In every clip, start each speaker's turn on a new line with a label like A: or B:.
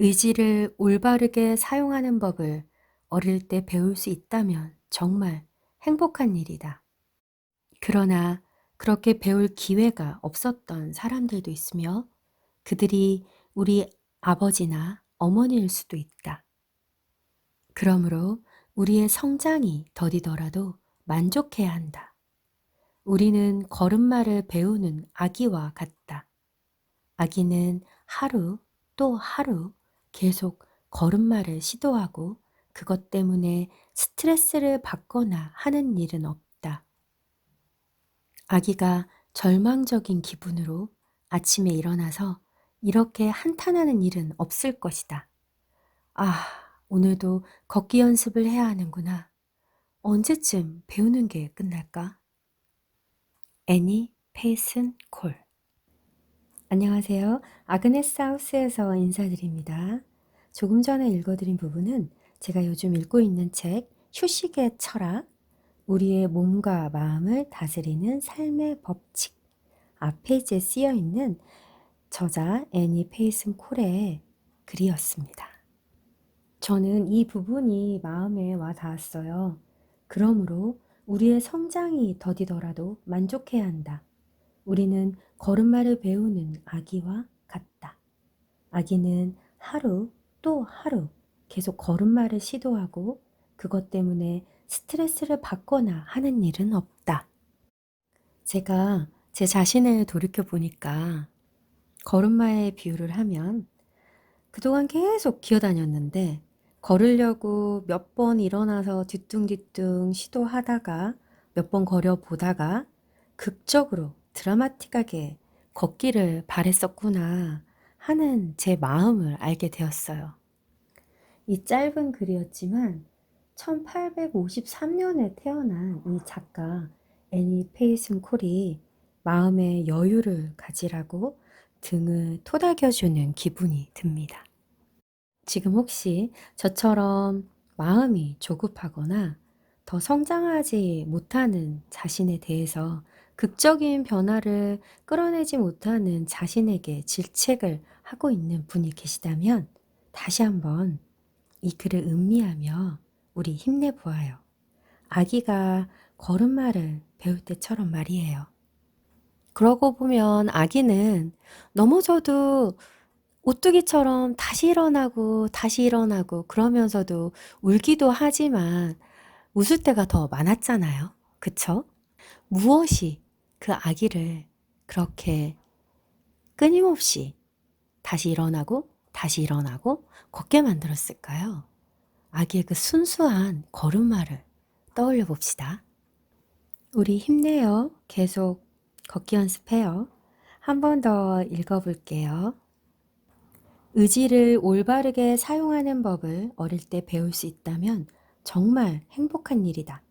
A: 의지를 올바르게 사용하는 법을 어릴 때 배울 수 있다면 정말 행복한 일이다. 그러나 그렇게 배울 기회가 없었던 사람들도 있으며 그들이 우리 아버지나 어머니일 수도 있다. 그러므로 우리의 성장이 더디더라도 만족해야 한다. 우리는 걸음마를 배우는 아기와 같다. 아기는 하루 또 하루 계속 걸음마를 시도하고 그것 때문에 스트레스를 받거나 하는 일은 없다. 아기가 절망적인 기분으로 아침에 일어나서 이렇게 한탄하는 일은 없을 것이다. 아, 오늘도 걷기 연습을 해야 하는구나. 언제쯤 배우는 게 끝날까? 애니 페이슨 콜 안녕하세요. 아그네스 하우스에서 인사드립니다. 조금 전에 읽어드린 부분은 제가 요즘 읽고 있는 책 휴식의 철학, 우리의 몸과 마음을 다스리는 삶의 법칙 앞 페이지에 쓰여 있는 저자 애니 페이슨 콜의 글이었습니다. 저는 이 부분이 마음에 와 닿았어요. 그러므로 우리의 성장이 더디더라도 만족해야 한다. 우리는 걸음마를 배우는 아기와 같다. 아기는 하루 또 하루 계속 걸음마를 시도하고 그것 때문에 스트레스를 받거나 하는 일은 없다. 제가 제 자신을 돌이켜 보니까 걸음마의 비유를 하면 그동안 계속 기어다녔는데 걸으려고 몇 번 일어나서 뒤뚱뒤뚱 시도하다가 몇 번 걸어 보다가 극적으로 드라마틱하게 걷기를 바랬었구나 하는 제 마음을 알게 되었어요. 이 짧은 글이었지만 1853년에 태어난 이 작가 애니 페이슨 콜이 마음의 여유를 가지라고 등을 토닥여주는 기분이 듭니다. 지금 혹시 저처럼 마음이 조급하거나 더 성장하지 못하는 자신에 대해서 극적인 변화를 끌어내지 못하는 자신에게 질책을 하고 있는 분이 계시다면 다시 한번 이 글을 음미하며 우리 힘내보아요. 아기가 걸음마를 배울 때처럼 말이에요. 그러고 보면 아기는 넘어져도 오뚜기처럼 다시 일어나고 다시 일어나고 그러면서도 울기도 하지만 웃을 때가 더 많았잖아요. 그쵸? 무엇이 그 아기를 그렇게 끊임없이 다시 일어나고 다시 일어나고 걷게 만들었을까요? 아기의 그 순수한 걸음마를 떠올려 봅시다. 우리 힘내요. 계속 걷기 연습해요. 한 번 더 읽어볼게요. 의지를 올바르게 사용하는 법을 어릴 때 배울 수 있다면 정말 행복한 일이다.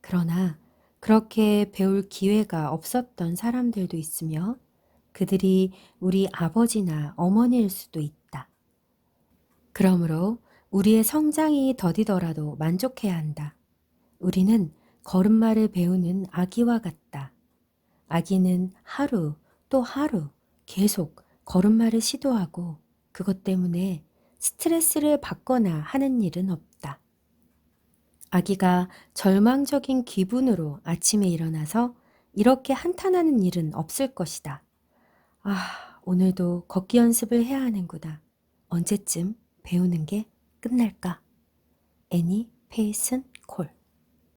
A: 그러나 그렇게 배울 기회가 없었던 사람들도 있으며 그들이 우리 아버지나 어머니일 수도 있다. 그러므로 우리의 성장이 더디더라도 만족해야 한다. 우리는 걸음마를 배우는 아기와 같다. 아기는 하루 또 하루 계속 걸음마를 시도하고 그것 때문에 스트레스를 받거나 하는 일은 없다. 아기가 절망적인 기분으로 아침에 일어나서 이렇게 한탄하는 일은 없을 것이다. 아, 오늘도 걷기 연습을 해야 하는구나. 언제쯤 배우는 게 끝날까? 애니 페이슨 콜